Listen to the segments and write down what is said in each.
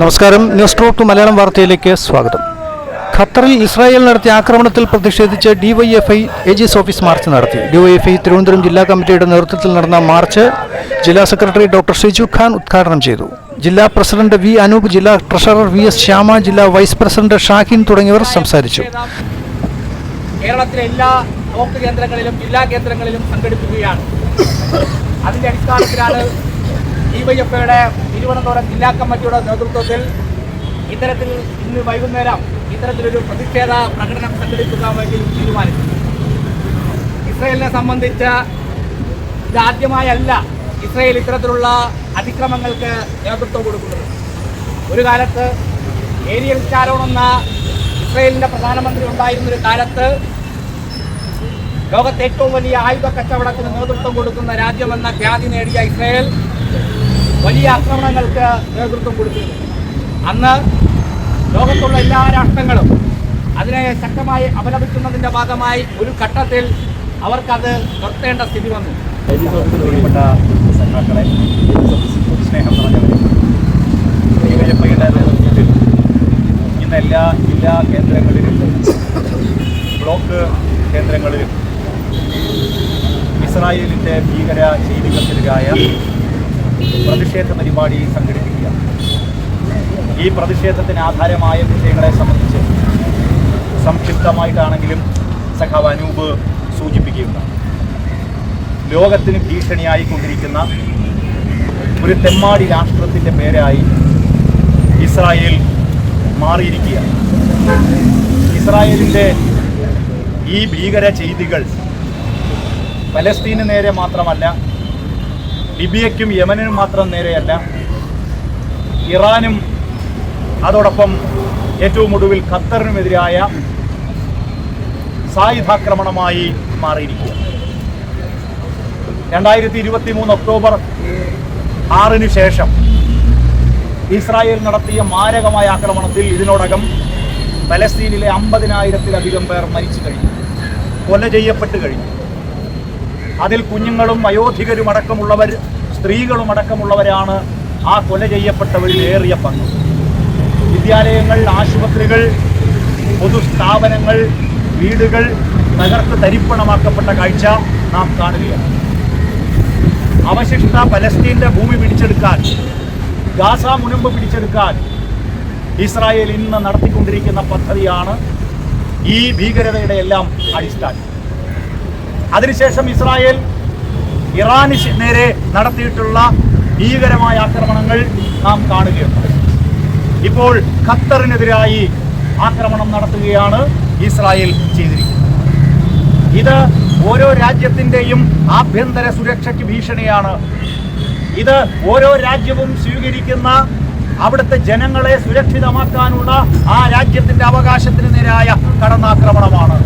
നമസ്കാരം. News talk Malayalam വാർത്തയിലേക്ക് സ്വാഗതം. ഖത്തറിൽ ഇസ്രായേൽ നടത്തിയ ആക്രമണത്തിൽ പ്രതിഷേധിച്ച് ഡിവൈഎഫ്ഐ ഏജീസ് ഓഫീസ് മാർച്ച് നടത്തി. ഡിവൈഎഫ്ഐ തിരുവനന്തപുരം ജില്ലാ കമ്മിറ്റിയുടെ നേതൃത്വത്തിൽ നടന്ന മാർച്ച് ജില്ലാ സെക്രട്ടറി ഡോക്ടർ ഷിജു ഖാൻ ഉദ്ഘാടനം ചെയ്തു. ജില്ലാ പ്രസിഡന്റ് വി അനൂപ് ജില്ലാ ട്രഷറർ വി എസ് ശ്യാമ ജില്ലാ വൈസ് പ്രസിഡന്റ് ഷാഹിൻ തുടങ്ങിയവർ സംസാരിച്ചു. കേരളത്തിലെ എല്ലാ ബ്ലോക്ക് കേന്ദ്രങ്ങളിലും ജില്ലാ കേന്ദ്രങ്ങളിലും സംഘടിപ്പിക്കുകയാണ്. അതിന്റെ അടിസ്ഥാനത്തിലാണ് ഡിവൈഎഫ്ഐയുടെ തിരുവനന്തപുരം ജില്ലാ കമ്മിറ്റിയുടെ നേതൃത്വത്തിൽ ഇത്തരത്തിൽ ഇന്ന് വൈകുന്നേരം ഇത്തരത്തിലൊരു പ്രതിഷേധ പ്രകടനം സംഘടിപ്പിക്കാൻ വേണ്ടി തീരുമാനിച്ചു. ഇസ്രയേലിനെ സംബന്ധിച്ച് ഇതാദ്യമായല്ല ഇസ്രയേൽ ഇത്തരത്തിലുള്ള അതിക്രമങ്ങൾക്ക് നേതൃത്വം കൊടുക്കുന്നത്. ഒരു കാലത്ത് ഏരിയൽ ചാരോൺ എന്ന ഇസ്രയേലിന്റെ പ്രധാനമന്ത്രി ഉണ്ടായിരുന്ന ഒരു കാലത്ത് ലോകത്തെ ഏറ്റവും വലിയ ആയുധ കച്ചവടത്തിന് നേതൃത്വം കൊടുക്കുന്ന രാജ്യമെന്ന ഖ്യാതി നേടിയ ഇസ്രയേൽ വലിയ ആക്രമണങ്ങൾക്ക് നേതൃത്വം കൊടുത്തിരുന്നു. അന്ന് ലോകത്തുള്ള എല്ലാ രാഷ്ട്രങ്ങളും അതിനെ ശക്തമായി അപലപിക്കുന്നതിന്റെ ഭാഗമായി ഒരു ഘട്ടത്തിൽ അവർക്കത് നിർത്തേണ്ട സ്ഥിതി വന്നു. പ്രിയപ്പെട്ട സഖാക്കളെ സ്നേഹം നിറഞ്ഞവരെ എല്ലാ ജില്ലാ കേന്ദ്രങ്ങളിലും ബ്ലോക്ക് കേന്ദ്രങ്ങളിലും ഇസ്രായേലിന്റെ ഭീകര ചെയ്തികൾക്കെതിരായ പ്രതിഷേധ പരിപാടി സംഘടിപ്പിക്കുക. ഈ പ്രതിഷേധത്തിന് ആധാരമായ വിഷയങ്ങളെ സംബന്ധിച്ച് സംക്ഷിപ്തമായിട്ടാണെങ്കിലും സഖാവ് അനൂപ് സൂചിപ്പിക്കുകയുണ്ടായി. ലോകത്തിന് ഭീഷണിയായി കൊണ്ടിരിക്കുന്ന ഒരു തെമ്മാടി രാഷ്ട്രത്തിന്റെ പേരായി ഇസ്രായേൽ മാറിയിരിക്കുകയാണ്. ഇസ്രായേലിന്റെ ഈ ഭീകര ചെയ്തികൾ പലസ്തീന് നേരെ മാത്രമല്ല ലിബിയയ്ക്കും യമനിനും മാത്രം നേരെയല്ല ഇറാനും അതോടൊപ്പം ഏറ്റവും ഒടുവിൽ ഖത്തറിനുമെതിരായ സായുധാക്രമണമായി മാറിയിരിക്കുക. രണ്ടായിരത്തി ഇരുപത്തി മൂന്ന് ഒക്ടോബർ ആറിന് ശേഷം ഇസ്രായേൽ നടത്തിയ മാരകമായ ആക്രമണത്തിൽ ഇതിനോടകം പലസ്തീനിലെ അമ്പതിനായിരത്തിലധികം പേർ മരിച്ചു കഴിഞ്ഞു. കൊല ചെയ്യപ്പെട്ട് കഴിഞ്ഞു. അതിൽ കുഞ്ഞുങ്ങളും വയോധികരും അടക്കമുള്ളവർ സ്ത്രീകളും അടക്കമുള്ളവരാണ് ആ കൊല ചെയ്യപ്പെട്ടവരിൽ ഏറിയ പങ്ക്. വിദ്യാലയങ്ങൾ ആശുപത്രികൾ പൊതുസ്ഥാപനങ്ങൾ വീടുകൾ തകർത്ത് തരിപ്പണമാക്കപ്പെട്ട കാഴ്ച നാം കാണുകയാണ്. അവശിഷ്ട പലസ്തീന്റെ ഭൂമി പിടിച്ചെടുക്കാൻ ഗാസ മുനമ്പ് പിടിച്ചെടുക്കാൻ ഇസ്രായേൽ ഇന്ന് നടത്തിക്കൊണ്ടിരിക്കുന്ന പദ്ധതിയാണ് ഈ ഭീകരതയുടെ എല്ലാം അടിസ്ഥാനം. അതിനുശേഷം ഇസ്രായേൽ ഇറാന് നേരെ നടത്തിയിട്ടുള്ള ഭീകരമായ ആക്രമണങ്ങൾ നാം കാണുകയുണ്ട് ഇപ്പോൾ ഖത്തറിനെതിരായി ആക്രമണം നടത്തുകയാണ് ഇസ്രായേൽ ചെയ്തിരിക്കുന്നത്. ഇത് ഓരോ രാജ്യത്തിന്റെയും ആഭ്യന്തര സുരക്ഷയ്ക്ക് ഭീഷണിയാണ്. ഇത് ഓരോ രാജ്യവും സ്വീകരിക്കുന്ന അവിടുത്തെ ജനങ്ങളെ സുരക്ഷിതമാക്കാനുള്ള ആ രാജ്യത്തിന്റെ അവകാശത്തിന് നേരായ കടന്നാക്രമണമാണ്.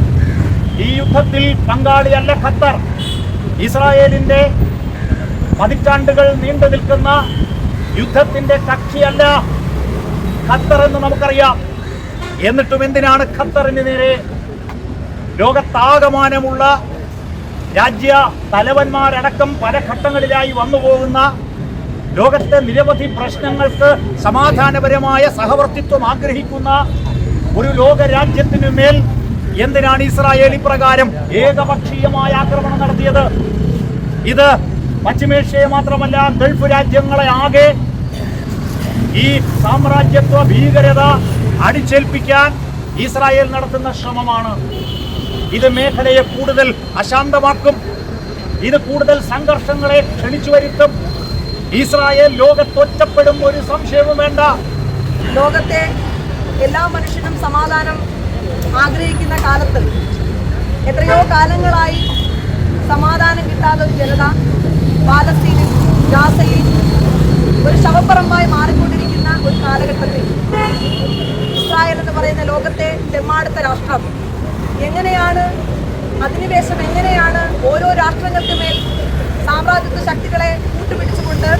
ഈ യുദ്ധത്തിൽ പങ്കാളിയല്ല ഖത്തർ. ഇസ്രായേലിന്റെ പതിറ്റാണ്ടുകൾ നീണ്ടു നിൽക്കുന്ന യുദ്ധത്തിന്റെ കക്ഷിയല്ല ഖത്തർ എന്ന് നമുക്കറിയാം. എന്നിട്ടും എന്തിനാണ് ഖത്തറിന് നേരെ ലോകത്താകമാനമുള്ള രാജ്യ തലവന്മാരടക്കം പല ഘട്ടങ്ങളിലായി വന്നു പോകുന്ന ലോകത്തെ നിരവധി പ്രശ്നങ്ങൾക്ക് സമാധാനപരമായ സഹവർത്തിത്വം ആഗ്രഹിക്കുന്ന ഒരു ലോകരാജ്യത്തിനു മേൽ എന്തിനാണ് ഇസ്രായേൽ ഇപ്രകാരം ഏകപക്ഷീയമായ ആക്രമണം നടത്തിയത്? ഇത് പശ്ചിമേഷ്യയെ മാത്രമല്ല ഗൾഫ് രാജ്യങ്ങളെ ആകെ ഈ സാമ്രാജ്യത്വ ഭീകരത അടിച്ചേൽപ്പിക്കാൻ ഇസ്രായേൽ നടത്തുന്ന ശ്രമമാണ്. ഇത് മേഖലയെ കൂടുതൽ അശാന്തമാക്കും. ഇത് കൂടുതൽ സംഘർഷങ്ങളെ ക്ഷണിച്ചു വരുത്തും ഇസ്രായേൽ ലോകത്തൊറ്റപ്പെടും ഒരു സംശയവും വേണ്ട. ലോകത്തെ എല്ലാ മനുഷ്യനും സമാധാനം ആഗ്രഹിക്കുന്ന കാലത്ത് എത്രയോ കാലങ്ങളായി സമാധാനം കിട്ടാത്ത ഒരു ജനത പാലസ്തീനിൽ ഗാസയിൽ ഒരു ശവപ്പുറമായി മാറിക്കൊണ്ടിരിക്കുന്ന ഒരു കാലഘട്ടത്തിൽ ഇസ്രായേൽ എന്ന് പറയുന്ന ലോകത്തെ തെമ്മാടുത്ത രാഷ്ട്രം എങ്ങനെയാണ് അധിനിവേശം എങ്ങനെയാണ് ഓരോ രാഷ്ട്രങ്ങൾക്ക് മേൽ സാമ്രാജ്യത്വ ശക്തികളെ കൂട്ടുപിടിച്ചുകൊണ്ട്